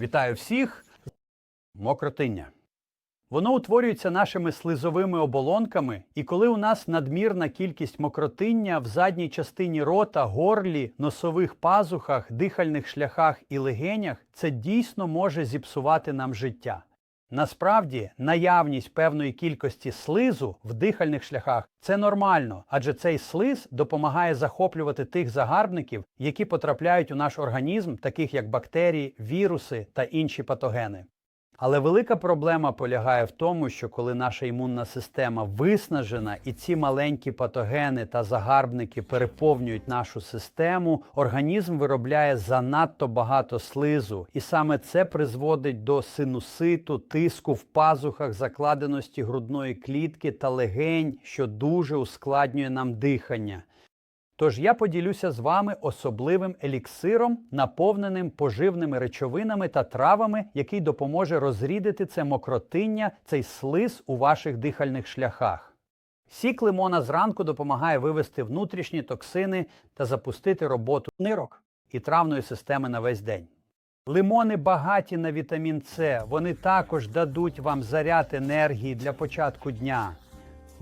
Вітаю всіх! Мокротиння. Воно утворюється нашими слизовими оболонками, і коли у нас надмірна кількість мокротиння в задній частині рота, горлі, носових пазухах, дихальних шляхах і легенях, це дійсно може зіпсувати нам життя. Насправді, наявність певної кількості слизу в дихальних шляхах це нормально, адже цей слиз допомагає захоплювати тих загарбників, які потрапляють у наш організм, таких як бактерії, віруси та інші патогени. Але велика проблема полягає в тому, що коли наша імунна система виснажена і ці маленькі патогени та загарбники переповнюють нашу систему, організм виробляє занадто багато слизу, і саме це призводить до синуситу, тиску в пазухах, закладеності грудної клітки та легень, що дуже ускладнює нам дихання. Тож я поділюся з вами особливим еліксиром, наповненим поживними речовинами та травами, який допоможе розрідити це мокротиння, цей слиз у ваших дихальних шляхах. Сік лимона зранку допомагає вивести внутрішні токсини та запустити роботу нирок і травної системи на весь день. Лимони багаті на вітамін С, вони також дадуть вам заряд енергії для початку дня.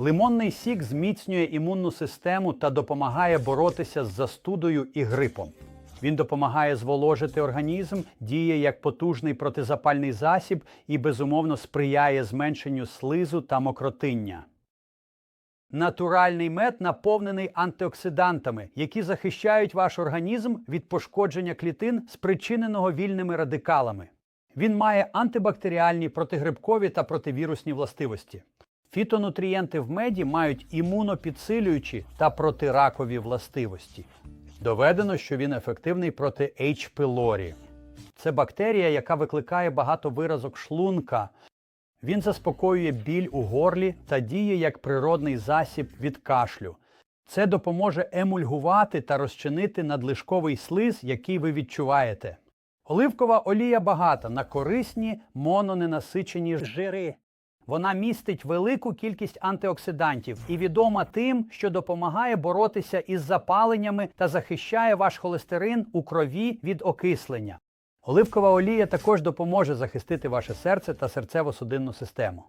Лимонний сік зміцнює імунну систему та допомагає боротися з застудою і грипом. Він допомагає зволожити організм, діє як потужний протизапальний засіб і безумовно сприяє зменшенню слизу та мокротиння. Натуральний мед наповнений антиоксидантами, які захищають ваш організм від пошкодження клітин, спричиненого вільними радикалами. Він має антибактеріальні, протигрибкові та противірусні властивості. Фітонутрієнти в меді мають імунопідсилюючі та протиракові властивості. Доведено, що він ефективний проти H. pylori. Це бактерія, яка викликає багато виразок шлунка. Він заспокоює біль у горлі та діє як природний засіб від кашлю. Це допоможе емульгувати та розчинити надлишковий слиз, який ви відчуваєте. Оливкова олія багата на корисні мононенасичені жири. Вона містить велику кількість антиоксидантів і відома тим, що допомагає боротися із запаленнями та захищає ваш холестерин у крові від окислення. Оливкова олія також допоможе захистити ваше серце та серцево-судинну систему.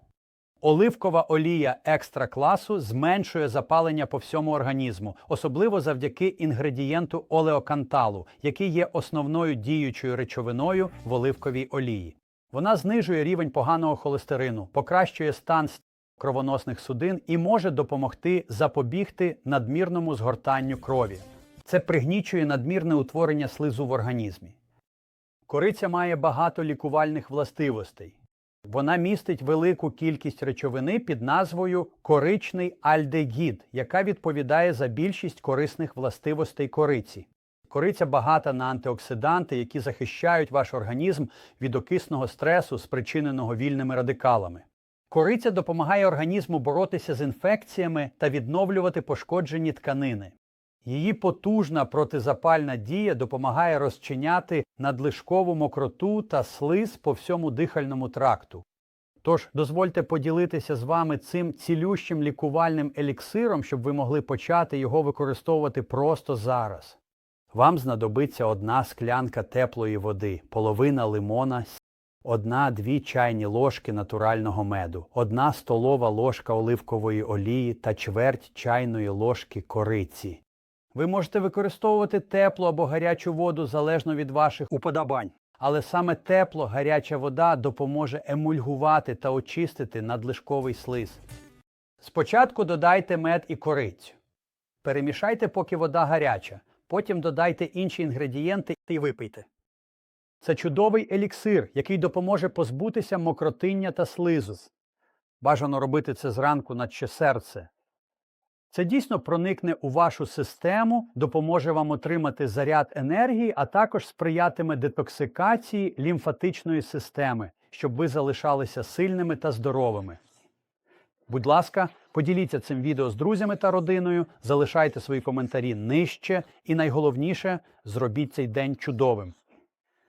Оливкова олія екстра класу зменшує запалення по всьому організму, особливо завдяки інгредієнту олеоканталу, який є основною діючою речовиною в оливковій олії. Вона знижує рівень поганого холестерину, покращує стан кровоносних судин і може допомогти запобігти надмірному згортанню крові. Це пригнічує надмірне утворення слизу в організмі. Кориця має багато лікувальних властивостей. Вона містить велику кількість речовини під назвою коричний альдегід, яка відповідає за більшість корисних властивостей кориці. Кориця багата на антиоксиданти, які захищають ваш організм від окисного стресу, спричиненого вільними радикалами. Кориця допомагає організму боротися з інфекціями та відновлювати пошкоджені тканини. Її потужна протизапальна дія допомагає розчиняти надлишкову мокроту та слиз по всьому дихальному тракту. Тож дозвольте поділитися з вами цим цілющим лікувальним еліксиром, щоб ви могли почати його використовувати просто зараз. Вам знадобиться одна склянка теплої води, половина лимона, одна-дві чайні ложки натурального меду, одна столова ложка оливкової олії та чверть чайної ложки кориці. Ви можете використовувати теплу або гарячу воду залежно від ваших уподобань. Але саме тепло гаряча вода допоможе емульгувати та очистити надлишковий слиз. Спочатку додайте мед і корицю. Перемішайте, поки вода гаряча. Потім додайте інші інгредієнти і випийте. Це чудовий еліксир, який допоможе позбутися мокротиння та слизу. Бажано робити це зранку, наче серце. Це дійсно проникне у вашу систему, допоможе вам отримати заряд енергії, а також сприятиме детоксикації лімфатичної системи, щоб ви залишалися сильними та здоровими. Будь ласка, поділіться цим відео з друзями та родиною, залишайте свої коментарі нижче і найголовніше зробіть цей день чудовим.